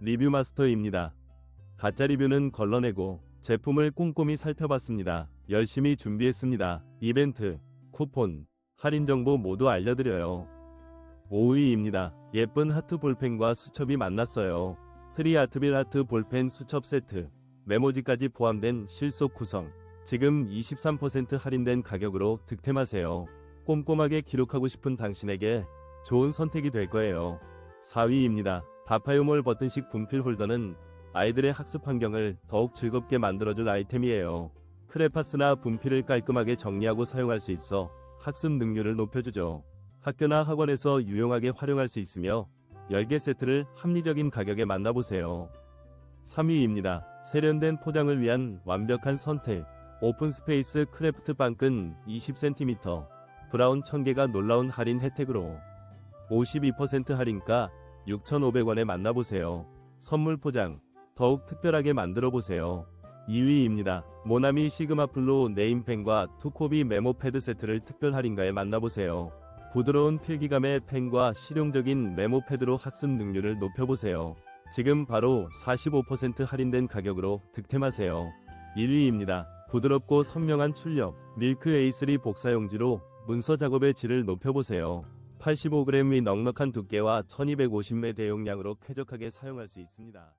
리뷰 마스터입니다. 가짜 리뷰는 걸러내고 제품을 꼼꼼히 살펴봤습니다. 열심히 준비했습니다. 이벤트, 쿠폰, 할인 정보 모두 알려드려요. 5위입니다. 예쁜 하트 볼펜과 수첩이 만났어요. 트리 아트빌 하트 볼펜 수첩 세트, 메모지까지 포함된 실속 구성. 지금 23% 할인된 가격으로 득템하세요. 꼼꼼하게 기록하고 싶은 당신에게 좋은 선택이 될 거예요. 4위입니다. 다파요몰 버튼식 분필 홀더는 아이들의 학습 환경을 더욱 즐겁게 만들어줄 아이템이에요. 크레파스나 분필을 깔끔하게 정리하고 사용할 수 있어 학습 능률을 높여주죠. 학교나 학원에서 유용하게 활용할 수 있으며 10개 세트를 합리적인 가격에 만나보세요. 3위입니다. 세련된 포장을 위한 완벽한 선택. 오픈 스페이스 크래프트 빵끈 20cm. 브라운 1000개가 놀라운 할인 혜택으로 52% 할인가 6,500원에 만나보세요. 선물 포장 더욱 특별하게 만들어 보세요. 2위입니다. 모나미 시그마 플로 네임펜과 투코비 메모 패드 세트를 특별 할인가에 만나보세요. 부드러운 필기감의 펜과 실용적인 메모 패드로 학습 능률을 높여보세요. 지금 바로 45% 할인된 가격으로 득템하세요. 1위입니다. 부드럽고 선명한 출력 밀크 A3 복사용지로 문서 작업의 질을 높여보세요. 85g의 넉넉한 두께와 1250매 대용량으로 쾌적하게 사용할 수 있습니다.